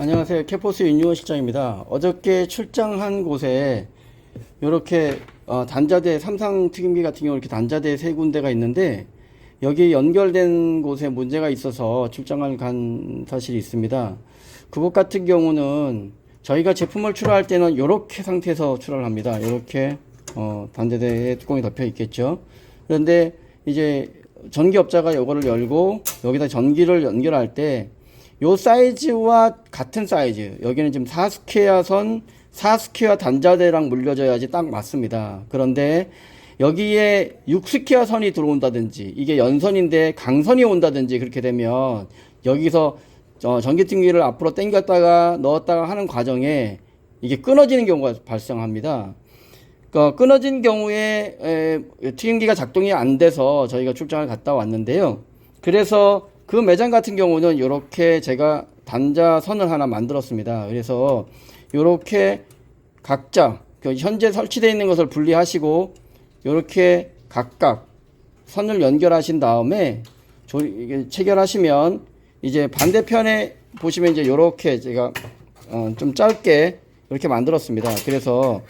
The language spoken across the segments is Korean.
안녕하세요. 캐포스 윤유원 실장입니다. 어저께 출장한 곳에 이렇게 어, 단자대 삼상 튀김기 같은 경우 이렇게 단자대 세 군데가 있는데 여기 연결된 곳에 문제가 있어서 출장을 간 사실이 있습니다. 그곳 같은 경우는 저희가 제품을 출하할 때는 이렇게 상태에서 출하를 합니다. 이렇게 어, 단자대에 뚜껑이 덮여 있겠죠. 그런데 이제 전기업자가 이거를 열고 여기다 전기를 연결할 때 요 사이즈와 같은 사이즈. 여기는 지금 4스퀘어 선 4스퀘어 단자대랑 물려져야지 딱 맞습니다. 그런데 여기에 6스퀘어 선이 들어온다든지 이게 연선인데 강선이 온다든지 그렇게 되면 여기서 어, 전기팅기를 앞으로 당겼다가 넣었다가 하는 과정에 이게 끊어지는 경우가 발생합니다. 그 끊어진 경우에 에, 튀김기가 작동이 안 돼서 저희가 출장을 갔다 왔는데요. 그래서 그 매장 같은 경우는 이렇게 제가 단자 선을 하나 만들었습니다. 그래서 이렇게 각자 그 현재 설치되어 있는 것을 분리하시고 이렇게 각각 선을 연결하신 다음에 체결하시면 이제 반대편에 보시면 이제 이렇게 제가 어, 좀 짧게 이렇게 만들었습니다. 그래서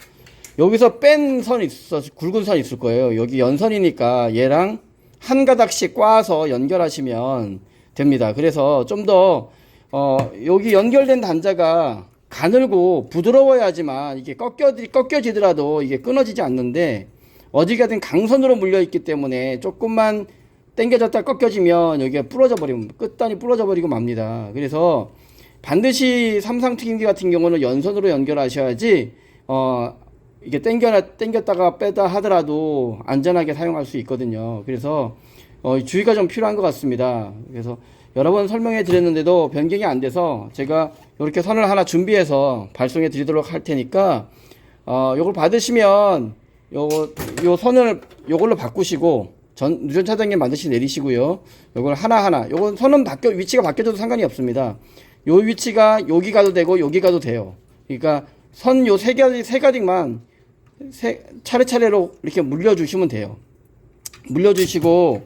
여기서 뺀 선이 있어 굵은 선이 있을 거예요. 여기 연선이니까 얘랑 한 가닥씩 꽈서 연결하시면 됩니다. 그래서 좀 더 어, 여기 연결된 단자가 가늘고 부드러워야지만 이게 꺾여 꺾여지더라도 이게 끊어지지 않는데 어디가든 강선으로 물려 있기 때문에 조금만 당겨졌다 꺾여지면 여기가 부러져 버리면 끝단이 부러져 버리고 맙니다. 그래서 반드시 삼상 튀김기 같은 경우는 연선으로 연결하셔야지 어 이게 당겨 당겼다가 빼다 하더라도 안전하게 사용할 수 있거든요. 그래서 어, 주의가 좀 필요한 것 같습니다. 그래서 여러 번 설명해 드렸는데도 변경이 안 돼서 제가 이렇게 선을 하나 준비해서 발송해 드리도록 할 테니까 어, 요걸 받으시면 요거 요 선을 요걸로 바꾸시고 전 누전 차단기 만드시 내리시고요. 요걸 하나하나 요건 선은 바뀌어 위치가 바뀌어도 상관이 없습니다. 요 위치가 여기 가도 되고 여기 가도 돼요. 그러니까 선 요 세 가지 세 가지만 세, 차례차례로 이렇게 물려 주시면 돼요. 물려 주시고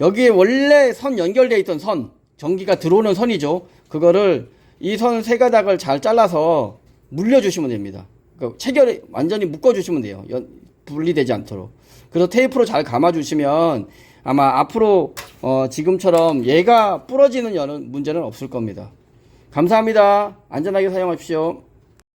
여기에 원래 선 연결되어 있던 선, 전기가 들어오는 선이죠. 그거를 이 선 세 가닥을 잘 잘라서 물려주시면 됩니다. 그 체결 완전히 묶어주시면 돼요. 연, 분리되지 않도록. 그래서 테이프로 잘 감아주시면 아마 앞으로 어, 지금처럼 얘가 부러지는 여는 문제는 없을 겁니다. 감사합니다. 안전하게 사용하십시오.